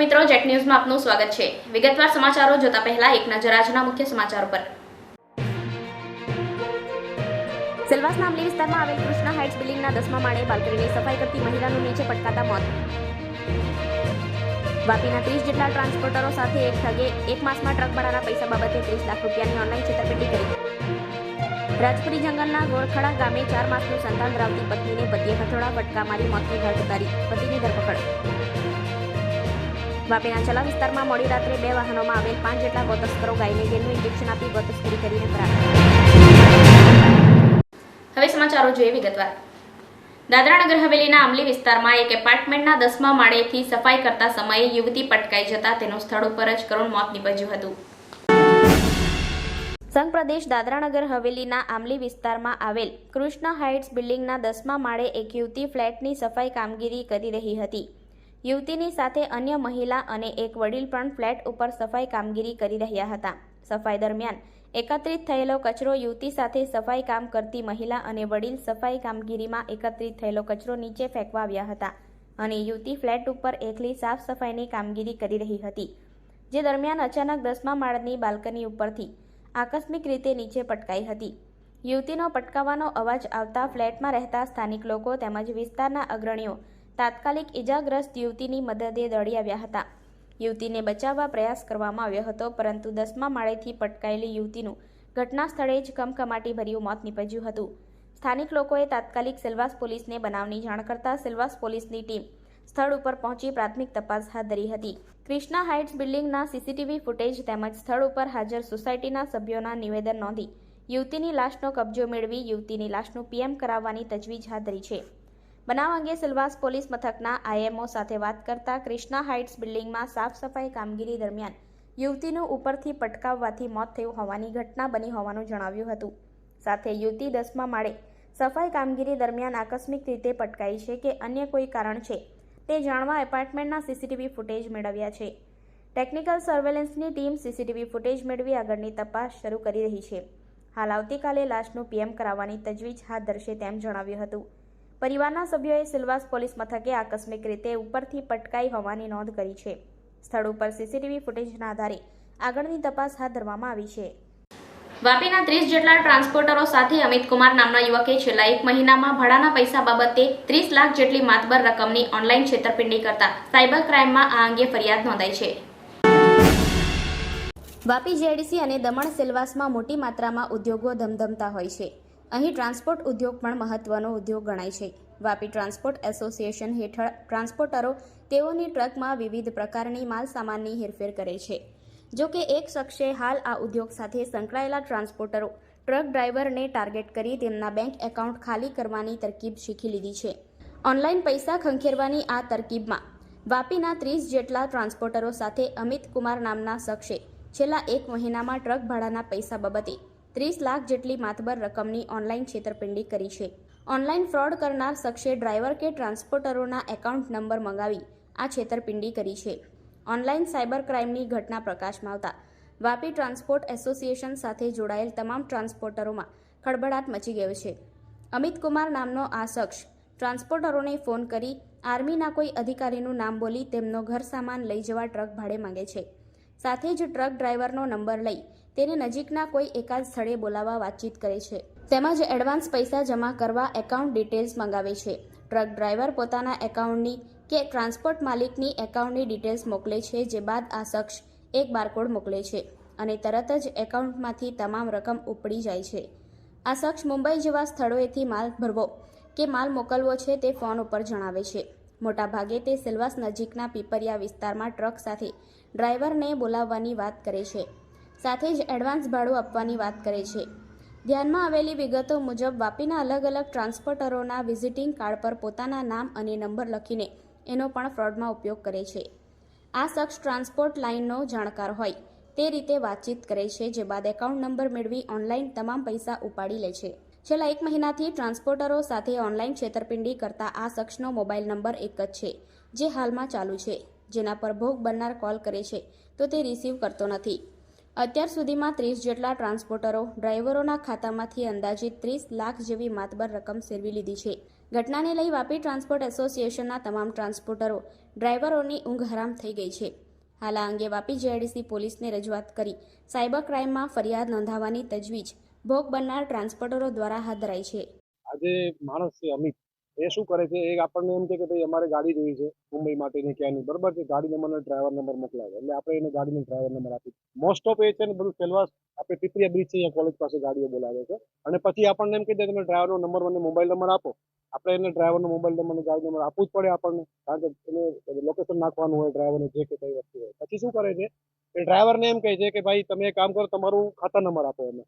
મિત્રો જેટ ન્યૂઝમાં આપનું સ્વાગત છે. વિગતવાર સમાચારો જોતા પહેલા એક નજર આજના મુખ્ય સમાચારો પર. સેલવાસ નામલી વિસ્તારમાં આવેલ કૃષ્ણ હાઇટ્સ બિલ્ડિંગના દસમા માળે બાલ્કનીની સફાઈ કરતી મહિલાનું નીચે પટકાતા મોત. વાપીના ત્રીસ જેટલા ટ્રાન્સપોર્ટરો સાથે એક ઠગે એક માસમાં ટ્રક ભાડાના પૈસા બાબતે ત્રીસ લાખ રૂપિયાની ઓનલાઈન છેતરપિંડી કરી. રાજપુરી જંગલના ગોળખડા ગામે ચાર માસનું સંતાન ધરાવતી પત્નીને પતિએ હથોડા ફટકા મારી મોતની ઘાટ ઉતારી પતિની ધરપકડ. વાપીના ચલા વિસ્તારમાં મોડી રાત્રે બે વાહનોમાં આવેલ પાંચ જેટલા ગોતસ્કરો ગાયને ગેલનું ઇન્જેક્શન આપી ગોતસ્કરી કરીને ફરાર. હવે સમાચારો જોઈએ વિગતવાર. દાદરાનગર હવેલીના આમલી વિસ્તારમાં એક એપાર્ટમેન્ટના દસમા માળેથી સફાઈ કરતા સમયે યુવતી પટકાઈ જતા તેનું સ્થળ ઉપર જ કરુણ મોત નીપજ્યું હતું. સંઘ પ્રદેશ દાદરાનગર હવેલીના આમલી વિસ્તારમાં આવેલ કૃષ્ણ હાઇટ્સ બિલ્ડિંગના દસમા માળે એક યુવતી ફ્લેટની સફાઈ કામગીરી કરી રહી હતી. યુવતીની સાથે અન્ય મહિલા અને એક વડીલ પણ ફ્લેટ ઉપર સફાઈ કામગીરી કરી રહ્યા હતા. સફાઈ દરમિયાન એકત્રિત થયેલો કચરો યુવતી સાથે સફાઈ કામ કરતી મહિલા અને વડીલ સફાઈ કામગીરીમાં એકત્રિત થયેલો કચરો નીચે ફેંકવા આવ્યા હતા અને યુવતી ફ્લેટ ઉપર એકલી સાફ સફાઈની કામગીરી કરી રહી હતી, જે દરમિયાન અચાનક દસમા માળની બાલ્કની ઉપરથી આકસ્મિક રીતે નીચે પટકાઈ હતી. યુવતીનો પટકાવાનો અવાજ આવતા ફ્લેટમાં રહેતા સ્થાનિક લોકો તેમજ વિસ્તારના અગ્રણીઓ તાત્કાલિક ઇજાગ્રસ્ત યુવતીની મદદે દોડી આવ્યા હતા. યુવતીને બચાવવા પ્રયાસ કરવામાં આવ્યો હતો, પરંતુ દસમા માળેથી પટકાયેલી યુવતીનું ઘટના સ્થળે જ કમકમાટી ભર્યું મોત નીપજ્યું હતું. સ્થાનિક લોકોએ તાત્કાલિક સેલવાસ પોલીસને બનાવની જાણ કરતા સેલવાસ પોલીસની ટીમ સ્થળ ઉપર પહોંચી પ્રાથમિક તપાસ હાથ ધરી હતી. ક્રિષ્ના હાઇટ્સ બિલ્ડિંગના સીસીટીવી ફૂટેજ તેમજ સ્થળ ઉપર હાજર સોસાયટીના સભ્યોના નિવેદન નોંધી યુવતીની લાશનો કબજો મેળવી યુવતીની લાશનું પીએમ કરાવવાની તજવીજ હાથ ધરી છે. બનાવ અંગે સિલવાસ પોલીસ મથકના આઈએમઓ સાથે વાત કરતા ક્રિષ્ના હાઇટ્સ બિલ્ડિંગમાં સાફ સફાઈ કામગીરી દરમિયાન યુવતીનું ઉપરથી પટકાવવાથી મોત થયું હોવાની ઘટના બની હોવાનું જણાવ્યું હતું. સાથે યુવતી દસમા માળે સફાઈ કામગીરી દરમિયાન આકસ્મિક રીતે પટકાઈ છે કે અન્ય કોઈ કારણ છે તે જાણવા એપાર્ટમેન્ટના સીસીટીવી ફૂટેજ મેળવ્યા છે. ટેકનિકલ સર્વેલન્સની ટીમ સીસીટીવી ફૂટેજ મેળવી આગળની તપાસ શરૂ કરી રહી છે. હાલ આવતીકાલે લાશનું પીએમ કરાવવાની તજવીજ હાથ ધરશે તેમ જણાવ્યું હતું. પરિવારના સભ્યોએ સિલવાસ પોલીસ મથકે આકસ્મિક રીતે ઉપરથી પટકાઈ હોવાની નોંધ કરી છે. સ્થળ ઉપર સીસીટીવી ફૂટેજના આધારે આગળની તપાસ હાથ ધરવામાં આવી છે. વાપીના ત્રીસ જેટલા ટ્રાન્સપોર્ટરો સાથે અમિત કુમાર નામના યુવકે છેલ્લા એક મહિનામાં ભાડાના પૈસા બાબતે ત્રીસ લાખ જેટલી માતબર રકમની ઓનલાઈન છેતરપિંડી કરતા સાયબર ક્રાઇમમાં આ અંગે ફરિયાદ નોંધાઈ છે. વાપી જેડીસી અને દમણ સેલવાસમાં મોટી માત્રામાં ઉદ્યોગો ધમધમતા હોય છે. અહીં ટ્રાન્સપોર્ટ ઉદ્યોગ પણ મહત્વનો ઉદ્યોગ ગણાય છે. વાપી ટ્રાન્સપોર્ટ એસોસિએશન હેઠળ ટ્રાન્સપોર્ટરો તેઓની ટ્રકમાં વિવિધ પ્રકારની માલસામાનની હેરફેર કરે છે. જો કે એક શખ્સે હાલ આ ઉદ્યોગ સાથે સંકળાયેલા ટ્રાન્સપોર્ટરો ટ્રક ડ્રાઈવરને ટાર્ગેટ કરી તેમના બેંક એકાઉન્ટ ખાલી કરવાની તરકીબ શીખી લીધી છે. ઓનલાઈન પૈસા ખંખેરવાની આ તરકીબમાં વાપીના ત્રીસ જેટલા ટ્રાન્સપોર્ટરો સાથે અમિત કુમાર નામના શખ્સે છેલ્લા એક મહિનામાં ટ્રક ભાડાના પૈસા બાબતે ત્રીસ લાખ જેટલી માતબર રકમની ઓનલાઈન છેતરપિંડી કરી છે. ઓનલાઈન ફ્રોડ કરનાર શખ્સે ડ્રાઈવર કે ટ્રાન્સપોર્ટરોના એકાઉન્ટ નંબર મંગાવી આ છેતરપિંડી કરી છે. ઓનલાઈન સાયબર ક્રાઇમની ઘટના પ્રકાશમાં આવતા. વાપી ટ્રાન્સપોર્ટ એસોસિએશન સાથે જોડાયેલ તમામ ટ્રાન્સપોર્ટરોમાં ખળભળાટ મચી ગયો છે. અમિત કુમાર નામનો આ શખ્સ ટ્રાન્સપોર્ટરોને ફોન કરી આર્મીના કોઈ અધિકારીનું નામ બોલી તેમનો ઘર સામાન લઈ જવા ટ્રક ભાડે માંગે છે. સાથે જ ટ્રક ડ્રાઈવરનો નંબર લઈ તેને નજીકના કોઈ એકાદ સ્થળે બોલાવવા વાતચીત કરે છે. તેમજ એડવાન્સ પૈસા જમા કરવા એકાઉન્ટ ડિટેલ્સ મંગાવે છે. ટ્રક ડ્રાઈવર પોતાના એકાઉન્ટની કે ટ્રાન્સપોર્ટ માલિકની એકાઉન્ટની ડિટેલ્સ મોકલે છે, જે બાદ આ શખ્સ એક બારકોડ મોકલે છે અને તરત જ એકાઉન્ટમાંથી તમામ રકમ ઉપડી જાય છે. આ શખ્સ મુંબઈ જેવા સ્થળોએથી માલ ભરવો કે માલ મોકલવો છે તે ફોન ઉપર જણાવે છે. મોટાભાગે તે સિલવાસ નજીકના પીપરિયા વિસ્તારમાં ટ્રક સાથે ડ્રાઈવરને બોલાવવાની વાત કરે છે. સાથે જ એડવાન્સ ભાડું આપવાની વાત કરે છે. ધ્યાનમાં આવેલી વિગતો મુજબ વાપીના અલગ અલગ ટ્રાન્સપોર્ટરોના વિઝિટિંગ કાર્ડ પર પોતાના નામ અને નંબર લખીને એનો પણ ફ્રોડમાં ઉપયોગ કરે છે. આ શખ્સ ટ્રાન્સપોર્ટ લાઇનનો જાણકાર હોય, તે રીતે વાતચીત કરે છે જે બાદ એકાઉન્ટ નંબર મેળવી ઓનલાઈન તમામ પૈસા ઉપાડી લે છે. છેલ્લા એક મહિનાથી ટ્રાન્સપોર્ટરો સાથે ઓનલાઈન છેતરપિંડી કરતા આ શખ્સનો મોબાઈલ નંબર એક જ છે, જે હાલમાં ચાલુ છે. જેના પર ભોગ બનનાર કોલ કરે છે, તો તે રિસીવ કરતો નથી. અત્યાર સુધીમાં ત્રીસ જેટલા ટ્રાન્સપોર્ટરો ડ્રાઈવરોના ખાતામાંથી અંદાજિત ત્રીસ લાખ જેવી માતબર રકમ સેરવી લીધી છે. ઘટનાને લઈ વાપી ટ્રાન્સપોર્ટ એસોસિએશનના તમામ ટ્રાન્સપોર્ટરો ડ્રાઈવરોની ઊંઘ હરામ થઈ ગઈ છે. હાલ આ અંગે વાપી જેઆઈડીસી પોલીસને રજૂઆત કરી સાયબર ક્રાઇમમાં ફરિયાદ નોંધાવવાની તજવીજ ભોગ બનનાર ટ્રાન્સપોર્ટરો દ્વારા હાથ ધરાઈ છે. આજે માણસ અમિત. એ શું કરે છે? એ આપણને એમ કે ભાઈ અમારે ગાડી જોઈએ છે, મુંબઈ માટેની ક્યાંની બરોબર છે? ગાડી નંબર ડ્રાઈવર નંબર મોકલાવે. એટલે આપણે એને ગાડીનો ડ્રાઈવર નંબર આપી મોસ્ટ ઓફ એ છે ને બધું સેલવાસ આપણે પીપરિયા બ્રિજ છે, અહીંયા કોલેજ પાસે ગાડીઓ બોલાવે છે. અને પછી આપણને એમ કહી દે, તમે ડ્રાઈવરનો નંબર મને મોબાઈલ નંબર આપો. આપણે એને ડ્રાઈવરનો મોબાઈલ નંબર ગાડી નંબર આપવું જ પડે આપણને. કારણ કે એને લોકેશન નાખવાનું હોય ડ્રાઈવરને જે કે કઈ વસ્તુ હોય. પછી શું કરે છે? એ ડ્રાઈવરને એમ કહે છે કે, ભાઈ, તમે એક કામ કરો, તમારું ખાતા નંબર આપો એને.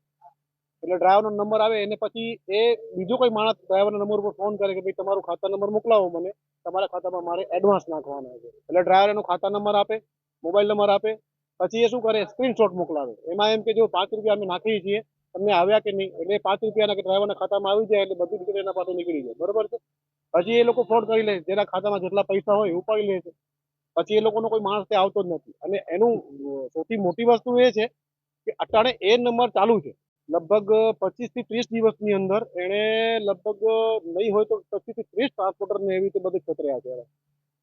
એટલે ડ્રાઈવરનો નંબર આવે, એને પછી એ બીજો કોઈ માણસ ડ્રાઈવરના નંબર ઉપર ફોન કરે કે ભાઈ તમારું ખાતા નંબર મોકલાવો મને, તમારા ખાતામાં મારે એડવાન્સ નાખવાના છે. એટલે ડ્રાઈવર એનો ખાતા નંબર આપે મોબાઈલ નંબર આપે, પછી એ શું કરે સ્ક્રીનશોટ મોકલાવે. એમાં એમ કે જો પાંચ રૂપિયા અમે નાખીએ છીએ, તમને આવ્યા કે નહીં? એટલે પાંચ રૂપિયાના કે ડ્રાઈવરના ખાતામાં આવી જાય એટલે બધી રીતે એના પાસે નીકળી જાય. બરોબર છે? પછી એ લોકો ફ્રોડ કરી લે. જેના ખાતામાં જેટલા પૈસા હોય ઉપાડી લે છે. પછી એ લોકોનો કોઈ માણસ ત્યાં આવતો જ નથી. અને એનું સૌથી મોટી વસ્તુ એ છે કે અટાણે એ નંબર ચાલુ છે. લગભગ પચીસથી ત્રીસ દિવસની અંદર એણે લગભગ નહીં હોય તો પચીસથી ત્રીસ ટ્રાન્સપોર્ટરને એવી રીતે બધે છતર્યા છે.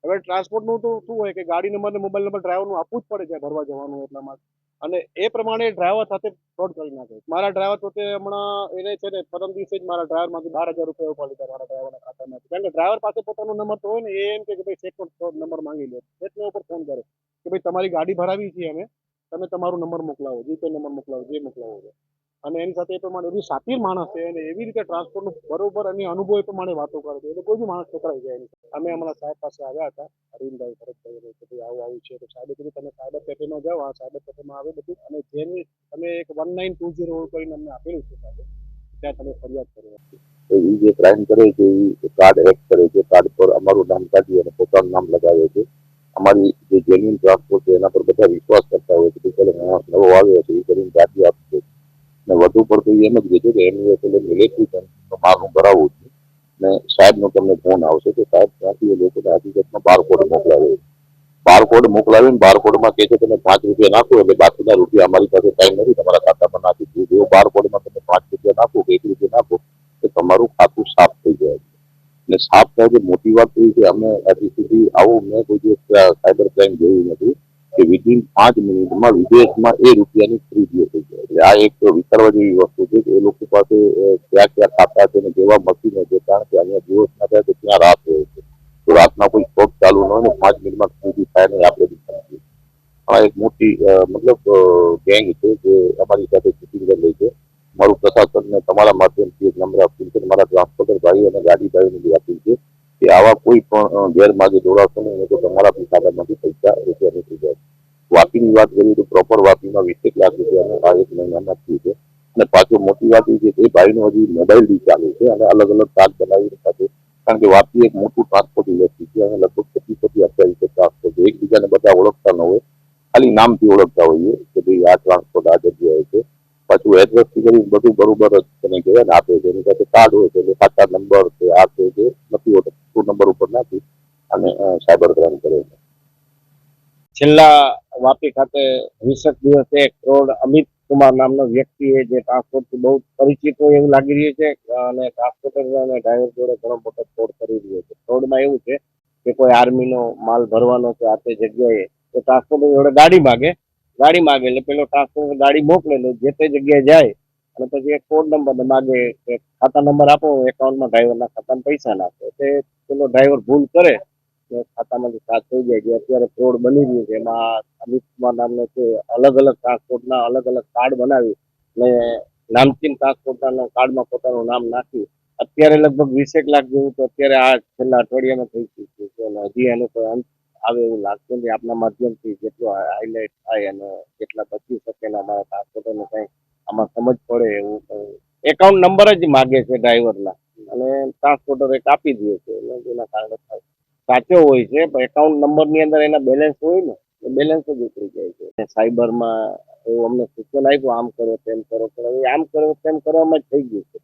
હવે ટ્રાન્સપોર્ટનું તો શું હોય કે ગાડી નંબર ને મોબાઈલ નંબર ડ્રાઈવરનું આપવું જ પડે છે ભરવા જવાનું એટલા માટે. અને એ પ્રમાણે ડ્રાઈવર સાથે ફ્રોડ કરી નાખે. છે. મારા ડ્રાઈવર પોતે હમણાં એને છે ને પરમ દિવસે જ મારા ડ્રાઈવરમાંથી બાર હજાર રૂપિયા ઉપાડી લીધા મારા ડ્રાઈવરના ખાતામાંથી કારણ કે ડ્રાઈવર પાસે પોતાનો નંબર તો હોય ને એ એમ કે ભાઈ ચેક નંબર માંગી લે. ચેકના ઉપર ફોન કરે કે ભાઈ તમારી ગાડી ભરાવી છીએ અમે. તમે તમારો નંબર મોકલાવો. જીપે નંબર મોકલાવો, જે મોકલાવો છે. અને એની સાથે એ પ્રમાણે એવી સાતીર માણસ છે અને એવી રીતે ટ્રાન્સપોર્ટનું બરોબર અને અનુભવ એ પ્રમાણે વાતો કરે છે. એટલે કોઈ બી માણસ છોકરાઈ જાય નહીં અમે અમારા સાહેબ પાસે આવ્યા હતા. અરવિંદભાઈ ભરતભાઈ કે ભાઈ આવું આવું છે. તો સાહેબે કીધું, તમે સાયબર કેફેમાં જાઓ. આ સાયબર કેફેમાં આવે બધું. અને જેની તમે એક વન નાઇન ટુ ઝીરો કરીને અમને આપેલું છે સાહેબ. ત્યાં તમે ફરિયાદ કરો. તો એ જે ક્રાઇમ કરે છે એ કાર્ડ હેક કરે છે કાર્ડ પર અમારું નામ કાઢી અને પોતાનું નામ લગાવે છે. અમારી જે જેન્યુન ટ્રાન્સપોર્ટ છે, એના પર બધા વિશ્વાસ કરતા હોય છે કે ચાલો નવો આવ્યો છે એ કરીને ગાડી આપશે અને વધુ પડતું એ એમ જ કહે છે કે એની એટલે ઇલેક્ટ્રિક માલ હું ભરાવું છું. ને સાહેબનો તમને ફોન આવશે તો સાહેબ ત્યાંથી એ લોકોને હકીકતમાં બારકોડ મોકલાવે. છે બારકોડ મોકલાવીને બારકોડમાં કહે છે તમે પાંચ રૂપિયા નાખો એટલે બાકીના રૂપિયા અમારી પાસે ટાઈમ નથી. તમારા ખાતામાં નાખી દીધું. જો બારકોડમાં તમે પાંચ રૂપિયા નાખો કે એક રૂપિયા નાખો, તો તમારું ખાતું સાફ થઈ જાય. છે અને સાફ થાય છે મોટી વાત તો એ છે, અમે હજી સુધી આવું મેં કોઈ દિવસ સાયબર ક્રાઇમ જોયું નથી. કે વિધિન પાંચ મિનિટમાં વિદેશમાં એ રૂપિયાની ખરીદીઓ થઈ જાય. એટલે આ એક વિચારવા જેવી વસ્તુ છે કે એ લોકો પાસે ક્યાં ક્યાં ખાતા છે ને કેવા મશીનો છે, કારણ કે અહીંયા દિવસ ના થાય તો ત્યાં રાત હોય છે. તો રાતના કોઈ શોખ ચાલુ ન હોય ને પાંચ મિનિટમાં ખરીદી થાય ને આપણે બી સમજીએ. આ એક મોટી મતલબ ગેંગ છે જે અમારી સાથે શૂટિંગ કરી છે. મારું પ્રશાસનને તમારા માધ્યમથી એક નંબર અપીલ છે મારા ટ્રાન્સપોર્ટર ભાઈઓ અને ગાડી ભાઈઓને બી અપીલ છે કે આવા કોઈ પણ ગેરમાર્ગે જોડાશો નહીં નહીં તો તમારા ખાતામાંથી પૈસા રૂપિયા નીકળી જાય. વાપીની વાત કરીએ તો પ્રોપર વાપીમાં વીસેક લાખ રૂપિયાનું આ એક મહિનામાં થયું છે. અને પાછું મોટી વાત એ છે એ ભાઈનો હજી મોબાઈલ બી ચાલુ છે અને અલગ અલગ કાર્ડ રહ્યા છે. કારણ કે વાપી એક મોટું ટ્રાન્સપોર્ટ ઇન્ડસ્ટ્રી છે અને લગભગ પચીસ અઠ્યાવીસ ટ્રાન્સપોર્ટ છે. એકબીજાને બધા ઓળખતા ન હોય. ખાલી નામથી ઓળખતા હોઈએ કે ભાઈ આ ટ્રાન્સપોર્ટ આ જગ્યાએ છે. પાછું એડ્રેસથી કરી બધું બરોબર જ તેને કહેવાય ને આપે છે. એની પાસે કાર્ડ હોય છે એટલે નંબર છે, આ છે, જે નથી હોતો. નંબર ઉપર નાખી અને સાયબર ક્રાઇમ કરે છે. છેલ્લા વાપી ખાતે વીસેક દિવસે એક કરોડ અમિત કુમાર નામનો વ્યક્તિએ જે ટ્રાન્સપોર્ટથી બહુ પરિચિત હોય એવું લાગી રહ્યું છે, અને ટ્રાન્સપોર્ટર અને ડ્રાઈવર જોડે ઘણો મોટો ફ્રોડ કરી રહ્યો છે. ફ્રોડમાં એવું છે કે કોઈ આર્મીનો માલ ભરવાનો છે આ તે જગ્યાએ તો ટ્રાન્સપોર્ટર જોડે ગાડી માગે. ગાડી માગે એટલે પેલો ટ્રાન્સપોર્ટર ગાડી મોકલે એટલે જે તે જગ્યાએ જાય અને પછી એક કોડ નંબર માગે કે ખાતા નંબર આપો એકાઉન્ટમાં ડ્રાઈવરના ખાતામાં પૈસા નાખો. તે પેલો ડ્રાઈવર ભૂલ કરે ખાતામાંથી સાત થઈ જાય, જે અત્યારે ફ્રોડ બની રહ્યું છે, એમાં અમિત કુમાર નામનો છે અલગ અલગ ટ્રાન્સપોર્ટના અલગ અલગ કાર્ડ બનાવી ને નામચીન ટ્રાન્સપોર્ટના કાર્ડમાં પોતાનું નામ નાખી, અત્યારે લગભગ વીસેક લાખ જેવું તો અત્યારે આ છેલ્લા અઠવાડિયામાં થઈ ચૂક્યું છે. અને હજી એનો કોઈ અંત આવે એવું લાગતું નથી. આપના માધ્યમથી જેટલું હાઇલાઇટ થાય અને જેટલા બચી શકે ને અમારા ટ્રાન્સપોર્ટરને કંઈ આમાં સમજ પડે એવું કંઈ. એકાઉન્ટ નંબર જ માગે છે ડ્રાઈવરના અને ટ્રાન્સપોર્ટર એક આપી દે છે. જેના કારણે થાય. સાચો હોય છે પણ એકાઉન્ટ નંબરની અંદર એના બેલેન્સ હોય ને એ બેલેન્સ જ ઉતરી જાય છે. સાયબરમાં એવું અમને સૂચન આપ્યું આમ કરો તેમ કરો પણ હવે આમ કરો તેમ કરવામાં જ થઈ ગયું છે.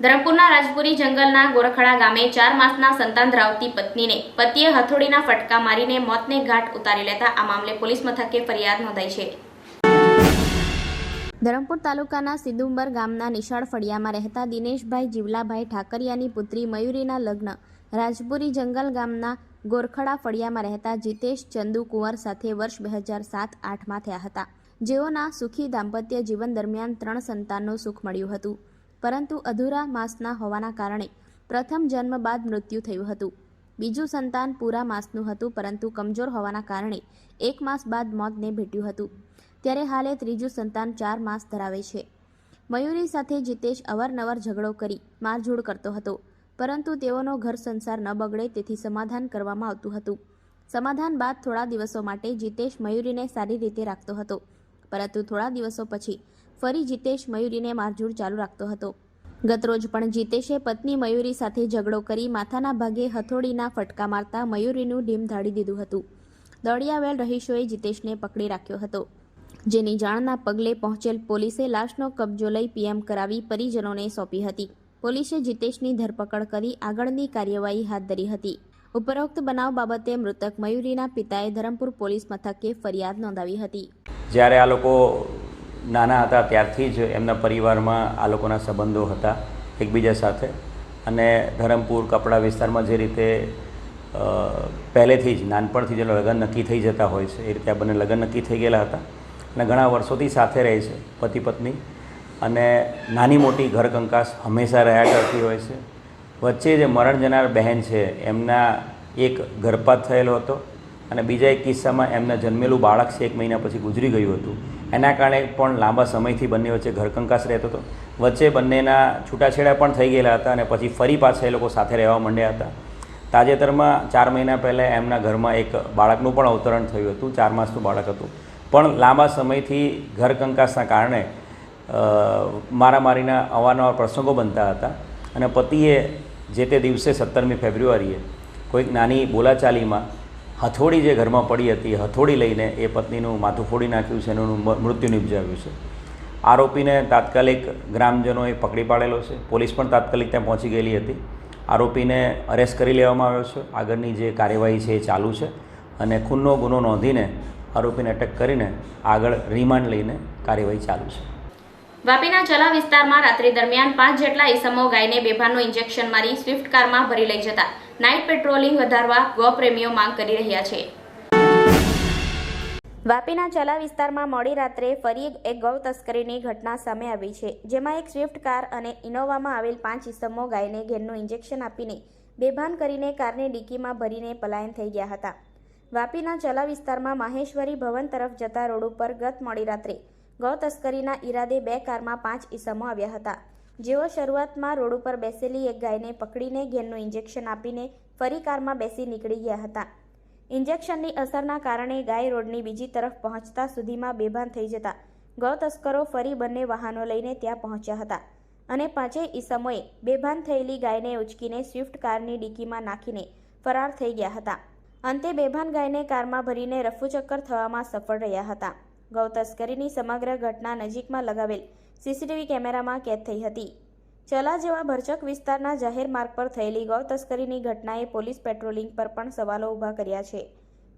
ધરમપુરના રાજપુરી જંગલના ગોરખડા ગામે ચાર માસના સંતાન ધરાવતી પત્નીને પતિએ હથોડીના ફટકા મારીને મોતને ઘાટ ઉતારી લેતા આ મામલે પોલીસ મથકે ફરિયાદ નોંધાઈ છે. ધરમપુર તાલુકાના સિદુંબર ગામના નિશાળ ફળિયામાં રહેતા દિનેશભાઈ જીવલાભાઈ ઠાકરિયાની પુત્રી મયુરીના લગ્ન રાજપુરી જંગલ ગામના ગોરખડા ફળિયામાં રહેતા જીતેશ ચંદુ કુંવર સાથે વર્ષ બે હજાર સાત આઠમાં થયા હતા. જેઓના સુખી દાંપત્ય જીવન દરમિયાન ત્રણ સંતાનનું સુખ મળ્યું હતું. પરંતુ અધૂરા માસના હોવાના કારણે પ્રથમ જન્મ બાદ મૃત્યુ થયું હતું. બીજું સંતાન પૂરા માસનું હતું, પરંતુ કમજોર હોવાના કારણે એક માસ બાદ મોતને ભેટ્યું હતું. ત્યારે હાલે ત્રીજું સંતાન ચાર માસ ધરાવે છે. મયુરી સાથે જીતેશ અવારનવાર ઝઘડો કરી મારઝૂડ કરતો હતો. પરંતુ તેઓનો ઘર સંસાર ન બગડે તેથી સમાધાન કરવામાં આવતું હતું. સમાધાન બાદ થોડા દિવસો માટે જીતેશ મયુરીને સારી રીતે રાખતો હતો. પરંતુ થોડા દિવસો પછી ફરી જીતેશ મયુરીને મારઝૂડ ચાલુ રાખતો હતો. ગતરોજ પણ જીતેશે પત્ની મયુરી સાથે ઝઘડો કરી માથાના ભાગે હથોડીના ફટકા મારતા મયુરીનું ડીમ ધાડી દીધું હતું. દોડિયાવેલ રહીશોએ જીતેશને પકડી રાખ્યો હતો. જેની જાણના પગલે પહોંચેલ પોલીસે લાશનો કબજો લઈ પીએમ કરાવી પરિજનોને સોંપી હતી. પોલીસે જીતેશની ધરપકડ કરી આગળની કાર્યવાહી હાથ ધરી હતી. ઉપરોક્ત બનાવ બાબતે મૃતક મયુરીના પિતાએ ધરમપુર પોલીસ મથકે ફરિયાદ નોંધાવી હતી. જ્યારે આ લોકો નાના હતા ત્યારથી જ એમના પરિવારમાં આ લોકોના સંબંધો હતા એકબીજા સાથે. અને ધરમપુર કપડા વિસ્તારમાં જે રીતે પહેલેથી જ નાનપણથી જે લગ્ન નક્કી થઈ જતા હોય છે, એ રીતે આ બંને લગ્ન નક્કી થઈ ગયેલા હતા. અને ઘણા વર્ષોથી સાથે રહે છે પતિ પત્ની અને નાની મોટી ઘરકંકાસ હંમેશા રહ્યા કરતી હોય છે. વચ્ચે જે મરણ જનાર બહેન છે, એમના એક ગર્ભપાત થયેલો હતો અને બીજા એક કિસ્સામાં એમને જન્મેલું બાળક છે, એક મહિના પછી ગુજરી ગયું હતું. એના કારણે પણ લાંબા સમયથી બંને વચ્ચે ઘરકંકાસ રહેતો હતો. વચ્ચે બંનેના છૂટાછેડા પણ થઈ ગયેલા હતા અને પછી ફરી પાછા એ લોકો સાથે રહેવા માંડ્યા હતા. તાજેતરમાં ચાર મહિના પહેલાં એમના ઘરમાં એક બાળકનું પણ અવતરણ થયું હતું, ચાર માસનું બાળક હતું. પણ લાંબા સમયથી ઘરકંકાસના કારણે મારામારીના અવારનવાર પ્રસંગો બનતા હતા. અને પતિએ જે તે દિવસે સત્તરમી ફેબ્રુઆરીએ કોઈક નાની બોલાચાલીમાં હથોડી જે ઘરમાં પડી હતી, હથોડી લઈને એ પત્નીનું માથું ફોડી નાખ્યું છે એનું મૃત્યુ નિપજાવ્યું છે. આરોપીને તાત્કાલિક ગ્રામજનોએ પકડી પાડેલો છે. પોલીસ પણ તાત્કાલિક ત્યાં પહોંચી ગયેલી હતી. આરોપીને અરેસ્ટ કરી લેવામાં આવ્યો છે. આગળની જે કાર્યવાહી છે એ ચાલુ છે અને ખૂનનો ગુનો નોંધીને આરોપીને અટક કરીને આગળ રિમાન્ડ લઈને કાર્યવાહી ચાલુ છે. વાપીના ચલા વિસ્તારમાં રાત્રિ દરમિયાન પાંચ જેટલા ઈસમો ગાયને બેભાનનું ઇન્જેક્શન મારી સ્વિફ્ટ કારમાં ભરી લઈ જતા નાઇટ પેટ્રોલિંગ વધારવા ગોપ્રેમીઓ માંગ કરી રહ્યા છે. વાપીના ચલા વિસ્તારમાં મોડી રાત્રે ફરી એક ગૌ તસ્કરીની ઘટના સામે આવી છે, જેમાં એક સ્વિફ્ટ કાર અને ઇનોવામાં આવેલ પાંચ ઈસમો ગાયને ઘેરનું ઇન્જેક્શન આપીને બેભાન કરીને કારની ડીકીમાં ભરીને પલાયન થઈ ગયા હતા. વાપીના ચલા વિસ્તારમાં માહેશ્વરી ભવન તરફ જતા રોડ ઉપર ગત મોડી રાત્રે ગૌ તસ્કરીના ઈરાદે બે કારમાં પાંચ ઈસમો આવ્યા હતા. જેઓ શરૂઆતમાં રોડ ઉપર બેસેલી એક ગાયને પકડીને ઘેરનું ઇન્જેક્શન આપીને ફરી કારમાં બેસી નીકળી ગયા હતા. ઇન્જેક્શનની અસરના કારણે ગાય રોડની બીજી તરફ પહોંચતા સુધીમાં બેભાન થઈ જતા ગૌ તસ્કરો ફરી બંને વાહનો લઈને ત્યાં પહોંચ્યા હતા અને પાંચેય ઈસમોએ બેભાન થયેલી ગાયને ઉચકીને સ્વિફ્ટ કારની ડીકીમાં નાખીને ફરાર થઈ ગયા હતા. અંતે બેભાન ગાયને કારમાં ભરીને રફુચક્કર થવામાં સફળ રહ્યા હતા. ગૌ તસ્કરીની સમગ્ર ઘટના નજીકમાં લગાવેલ સીસીટીવી કેમેરામાં કેદ થઈ હતી. ચલા જેવા ભરચક વિસ્તારના જાહેર માર્ગ પર થયેલી ગૌ તસ્કરીની ઘટનાએ પોલીસ પેટ્રોલિંગ પર પણ સવાલો ઊભા કર્યા છે.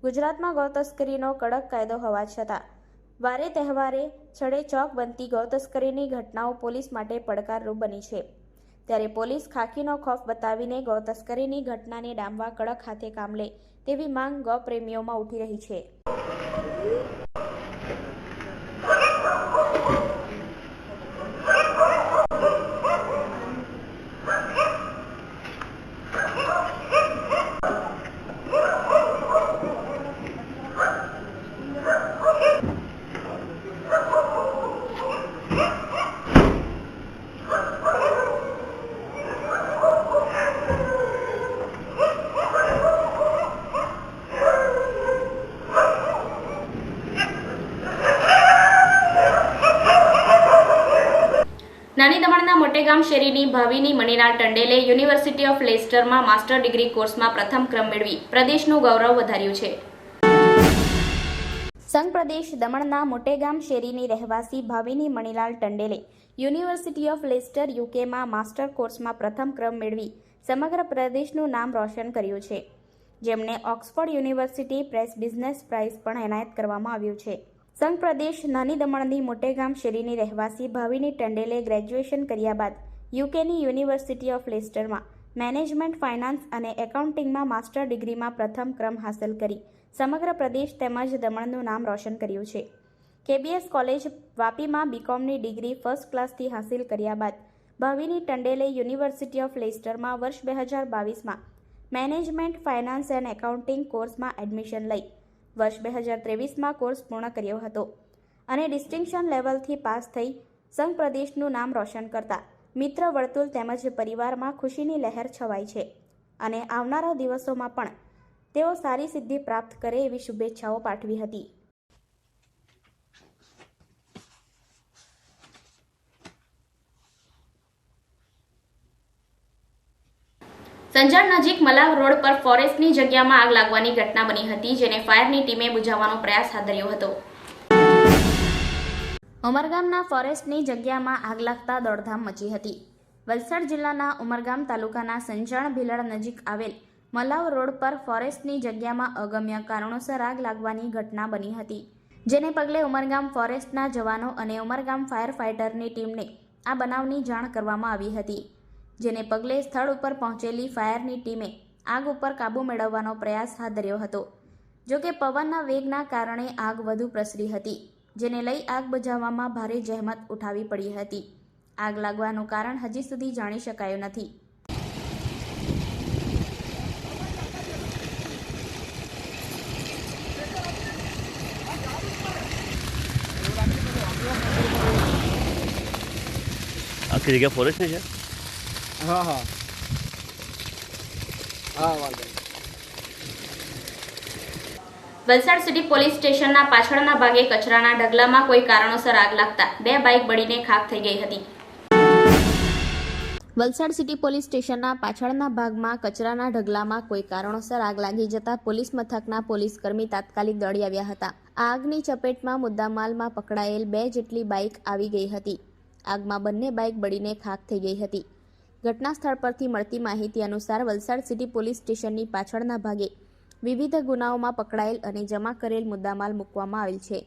ગુજરાતમાં ગૌ તસ્કરીનો કડક કાયદો હોવા છતાં, વારે તહેવારે છડે ચોક બનતી ગૌ તસ્કરીની ઘટનાઓ પોલીસ માટે પડકારરૂપ બની છે. ત્યારે પોલીસ ખાખીનો ખોફ બતાવીને ગૌ તસ્કરીની ઘટનાને ડામવા કડક હાથે કામ લે તેવી માંગ ગૌ પ્રેમીઓમાં ઉઠી રહી છે નાની શેરીની ભાવિની મણિલાલ ટંડેલે યુનિવર્સિટી ઓફ લેસ્ટરમાં માસ્ટર ડિગ્રી કોર્સમાં પ્રથમ ક્રમ મેળવી પ્રદેશનું ગૌરવ વધાર્યું છે. સંઘ પ્રદેશ દમણના મોટેગામ શેરીની રહેવાસી ભાવિની મણિલાલ ટંડેલે યુનિવર્સિટી ઓફ લેસ્ટર યુકેમાં માસ્ટર કોર્સમાં પ્રથમ ક્રમ મેળવી સમગ્ર પ્રદેશનું નામ રોશન કર્યું છે. જેમને Oxford university press business prize પણ એનાયત કરવામાં આવ્યું છે. સંઘ પ્રદેશ નાની દમણની મોટેગામ શેરીની રહેવાસી ભાવિની ટંડેલે ગ્રેજ્યુએશન કર્યા બાદ યુકેની યુનિવર્સિટી ઓફ લેસ્ટરમાં મેનેજમેન્ટ, ફાઇનાન્સ અને એકાઉન્ટિંગમાં માસ્ટર ડિગ્રીમાં પ્રથમ ક્રમ હાંસલ કરી સમગ્ર પ્રદેશ તેમજ દમણનું નામ રોશન કર્યું છે. કેબીએસ કોલેજ વાપીમાં બીકોમની ડિગ્રી ફર્સ્ટ ક્લાસથી હાંસિલ કર્યા બાદ ભાવિની ટંડેલે યુનિવર્સિટી ઓફ લેસ્ટરમાં વર્ષ બે હજાર બાવીસમાં મેનેજમેન્ટ, ફાઇનાન્સ એન્ડ એકાઉન્ટિંગ કોર્સમાં એડમિશન લઈ વર્ષ બે હજાર ત્રેવીસમાં કોર્સ પૂર્ણ કર્યો હતો અને ડિસ્ટિંક્શન લેવલથી પાસ થઈ સંઘ પ્રદેશનું નામ રોશન કરતા મિત્ર વર્તુળ તેમજ પરિવારમાં ખુશીની લહેર છવાઈ છે અને આવનારા દિવસોમાં પણ તેઓ સારી સિદ્ધિ પ્રાપ્ત કરે એવી શુભેચ્છાઓ પાઠવી હતી. સંજાણ નજીક મલાવ રોડ પર ફોરેસ્ટની જગ્યામાં આગ લાગવાની ઘટના બની હતી, જેને ફાયરની ટીમે બુઝાવવાનો પ્રયાસ હાથ ધર્યો હતો. ઉમરગામના ફોરેસ્ટની જગ્યામાં આગ લાગતા દોડધામ મચી હતી. વલસાડ જિલ્લાના ઉમરગામ તાલુકાના સંજાણ ભીલડ નજીક આવેલ મલાવ રોડ પર ફોરેસ્ટની જગ્યામાં અગમ્ય કારણોસર આગ લાગવાની ઘટના બની હતી. જેને પગલે ઉમરગામ ફોરેસ્ટના જવાનો અને ઉમરગામ ફાયર ફાઇટરની ટીમને આ બનાવની જાણ કરવામાં આવી હતી. જેને પગલે સ્થળ ઉપર પહોંચેલી ફાયરની ટીમે આગ ઉપર કાબૂ મેળવવાનો પ્રયાસ હાથ ધર્યો હતો. જોકે પવનના વેગના કારણે આગ વધુ પ્રસરી હતી. જેને લઈ આગ બજાવવામાં ભારે જહેમત ઉઠાવી પડી હતી. આગ લાગવાનું કારણ હજી સુધી જાણી શકાયું નથી. આખી જગ્યા ફોરેસ્ટની છે? હા હા. હા વાંધો. વલસાડ સિટી પોલીસ સ્ટેશનના પાછળના ભાગે કચરાના ઢગલામાં કોઈ કારણોસર આગ લાગતા બે બાઇક બળીને ખાખ થઈ ગઈ હતી. વલસાડ સિટી પોલીસ સ્ટેશનના પાછળના ભાગમાં કચરાના ઢગલામાં કોઈ કારણોસર આગ લાગી જતા પોલીસ મથકના પોલીસ કર્મી તાત્કાલિક દોડી આવ્યા હતા. આગની ચપેટમાં મુદ્દામાલમાં પકડાયેલ બે જેટલી બાઇક આવી ગઈ હતી. આગમાં બંને બાઇક બળીને ખાખ થઈ ગઈ હતી. ઘટના સ્થળ પરથી મળતી માહિતી અનુસાર વલસાડ સિટી પોલીસ સ્ટેશનની પાછળના ભાગે વિવિધ ગુનાઓમાં પકડાયેલ અને જમા કરેલ મુદ્દામાલ મૂકવામાં આવેલ છે.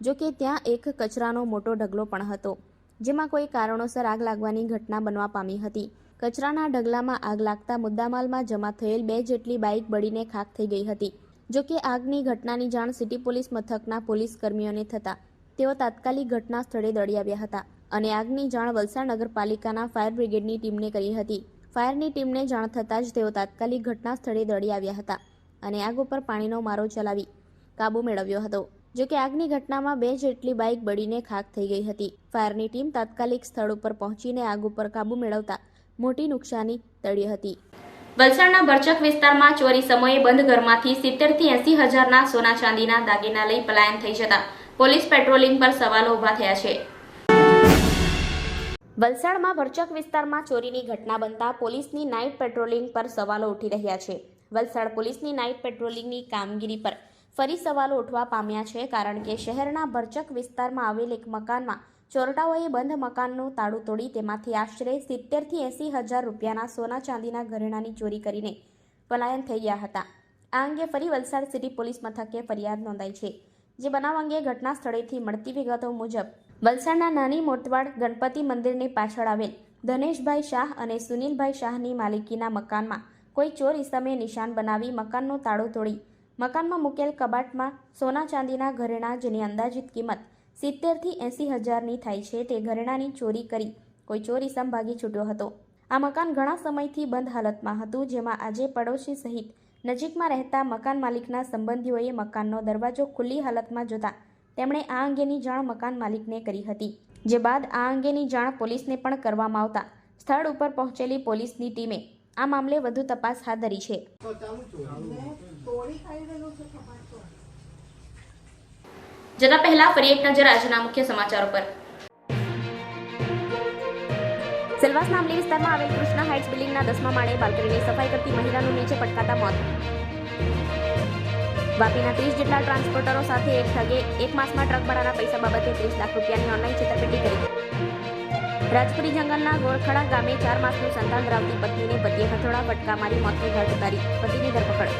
જો કે ત્યાં એક કચરાનો મોટો ઢગલો પણ હતો, જેમાં કોઈ કારણોસર આગ લાગવાની ઘટના બનવા પામી હતી. કચરાના ઢગલામાં આગ લાગતા મુદ્દામાલમાં જમા થયેલ બે જેટલી બાઇક બળીને ખાખ થઈ ગઈ હતી. જો કે આગની ઘટનાની જાણ સિટી પોલીસ મથકના પોલીસ કર્મીઓને થતાં, તેઓ તાત્કાલિક ઘટના સ્થળે દોડી આવ્યા હતા અને આગની જાણ વલસાડ નગરપાલિકાના ફાયર બ્રિગેડની ટીમને કરી હતી. ફાયરની ટીમને જાણ થતાં જ તેઓ તાત્કાલિક ઘટના સ્થળે દોડી આવ્યા હતા. અને આગ ઉપર પાણીનો મારો ચલાવી કાબુ મેળવ્યો હતો. જો કે આગની ઘટનામાં બે જેટલી બાઇક બળીને ખાક થઈ ગઈ હતી. ફાયરની ટીમ તાત્કાલિક સ્થળ ઉપર પહોંચીને આગ ઉપર કાબુ મેળવતા મોટી નુકસાની તળી હતી. વલસાડના ભરચક વિસ્તારમાં ચોરી સમયે બંધ ઘરમાંથી સિત્તેરથી એંસી હજારના સોના ચાંદીના દાગીના લઈ પલાયન થઈ જતા પોલીસ પેટ્રોલિંગ પર સવાલો ઊભા થયા છે. વલસાડમાં ભરચક વિસ્તારમાં ચોરીની ઘટના બનતા પોલીસની નાઇટ પેટ્રોલિંગ પર સવાલો ઉઠી રહ્યા છે. વલસાડ પોલીસની નાઇટ પેટ્રોલિંગની કામગીરી પર ફરી સવાલો ઉઠવા પામ્યા છે, કારણ કે શહેરના ભરચક વિસ્તારમાં આવેલ એક મકાનમાં ચોરટાઓએ બંધ મકાનનું તાળું તોડી તેમાંથી આશરે સિત્તેરથી એંસી હજાર રૂપિયાના સોના ચાંદીના ઘરેણાની ચોરી કરીને પલાયન થઈ ગયા હતા. આ અંગે ફરી વલસાડ સિટી પોલીસ મથકે ફરિયાદ નોંધાઈ છે, જે બનાવ અંગે ઘટના સ્થળેથી મળતી વિગતો મુજબ, વલસાડના નાની મોટવાડ ગણપતિ મંદિરની પાછળ આવેલ ધનેશભાઈ શાહ અને સુનિલભાઈ શાહની માલિકીના મકાનમાં કોઈ ચોર ઇસમે નિશાન બનાવી મકાનનો તાળો તોડી. મકાનમાં મૂકેલ કબાટમાં સોના ચાંદીના ઘરેણાં જેની અંદાજિત કિંમત સિત્તેરથી એંસી હજારની થાય છે તે ઘરેણાંની ચોરી કરી કોઈ ચોર ઇસમ ભાગી છૂટ્યો હતો. આ મકાન ઘણા સમયથી બંધ હાલતમાં હતું, જેમાં આજે પડોશી સહિત નજીકમાં રહેતા મકાન માલિકના સંબંધીઓએ મકાનનો દરવાજો ખુલ્લી હાલતમાં જોતા તેમણે આ અંગેની જાણ મકાન માલિકને કરી હતી. જે બાદ આ અંગેની જાણ પોલીસને પણ કરવામાં આવતા સ્થળ ઉપર પહોંચેલી પોલીસની ટીમે આ મામલે વધુ તપાસ હાથ ધરી છે. જતા પહેલા ફરી એક નજર આજના મુખ્ય સમાચારો પર. સેલવાસ નામલી વિસ્તારમાં આવેલ કૃષ્ણા હાઇટ્સ બિલ્ડિંગના દસમા માળે બાલ્કનીની સફાઈ કરતી મહિલાનું નીચે પટકાતા મોત. વાપીના ત્રીસ જેટલા ટ્રાન્સપોર્ટરો સાથે એક ઠગે એક માસમાં ટ્રક ભાડાના પૈસા બાબતે ત્રીસ લાખ રૂપિયાની ઓનલાઈન છેતરપિંડી કરી. રાજપુરી જંગલના ગોળખડા ગામે ચાર માસનું સંતાન ધરાવતી પત્નીને પતિએ હથોડા ફટકા મારી મોતની ઘાટ ઉતારી પતિની ધરપકડ.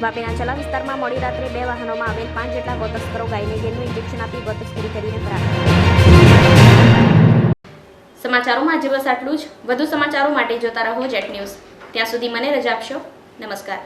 વાપીના ચલા વિસ્તારમાં મોડી રાત્રે બે વાહનોમાં આવેલ પાંચ જેટલા ગોતસ્કરો ગાયને ગેલનું ઇન્જેક્શન આપી ગોતસ્કરી કરીને ફરાર. સમાચારોમાં આજે બસ આટલું જ. વધુ સમાચારો માટે જોતા રહો જેટ ન્યૂઝ. ત્યાં સુધી મને રજા આપશો. નમસ્કાર.